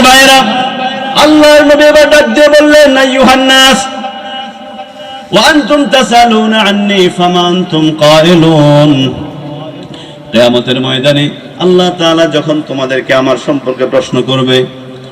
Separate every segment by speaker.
Speaker 1: আমার ভাইরা আল্লাহর নবী এবার ডাক দিয়ে বললেন কিয়ামতের ময়দানে আল্লাহ তাআলা যখন তোমাদেরকে আমার সম্পর্কে প্রশ্ন করবে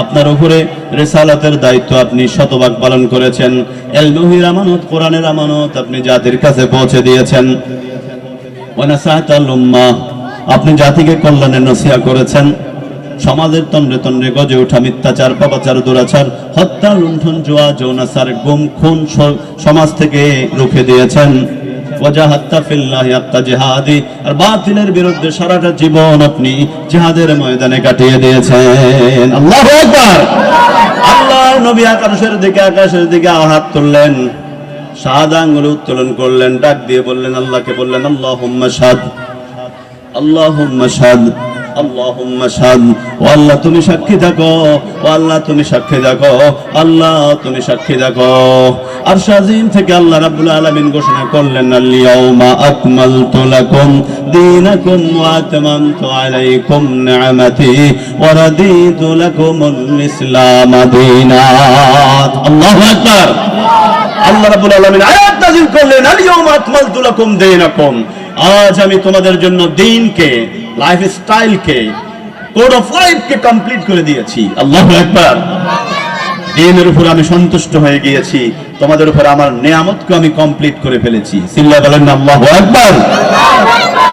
Speaker 1: আপনার উপরে রেসালাতের দায়িত্ব আপনি শতভাগ পালন করেছেন। এলমুহির আমানত, কোরআনের আমানত আপনি জাতির কাছে পৌঁছে দিয়েছেন। আপনি জাতিকে কল্যাণের নসিয়া করেছেন। সমাজের তন্দ্রে তন্দ্রে গজে ওঠা মিথ্যাচার, পাপাচার, দুরাচার, হত্যা, লুণ্ঠন, জোয়া, যৌনাচার, গুম, খুন সমাজ থেকে রুখে দিয়েছেন। আর বাতিলের বিরুদ্ধে সারাটা জীবন আপনি ময়দানে কাটিয়ে দিয়েছেন। আল্লাহু আল্লাহ নবী আকাশের দিকে আকাশের দিকে হাত তুললেন। সাদা আঙ্গুল উত্তোলন করলেন, ডাক দিয়ে বললেন, আল্লাহকে বললেন আল্লাহ সাদ। শাদ আল্লাহ, তুমি সাক্ষী থাকো। আল্লাহ, তুমি সাক্ষী থাকো। আল্লাহ, তুমি সাক্ষী থাকো। আর শাজিম থেকে আল্লাহ রাব্বুল আলামিন ঘোষণা করলেন, আল-ইয়াউমা আলাইকুম ওয়া রাদিতু লাকুমুল ইসলাম দীনাত আল্লাহু আকবার। আল্লাহ রাব্বুল আলামিন আয়াত নাযিল করলেন, আল-ইয়াউমা আকমালতু লাকুম দীনাকুম। আজ আমি তোমাদের জন্য দিনকে লাইফ স্টাইলকে কোড অফ লাইফকে কমপ্লিট করে দিয়েছি। আল্লাহু একবার দিনের উপর আমি সন্তুষ্ট হয়ে গিয়েছি। তোমাদের উপর আমার নিয়ামতকে আমি কমপ্লিট করে ফেলেছি। সিল্লা বলেন আল্লাহু আকবার।